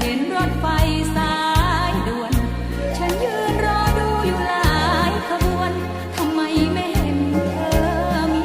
เห็นรถไฟ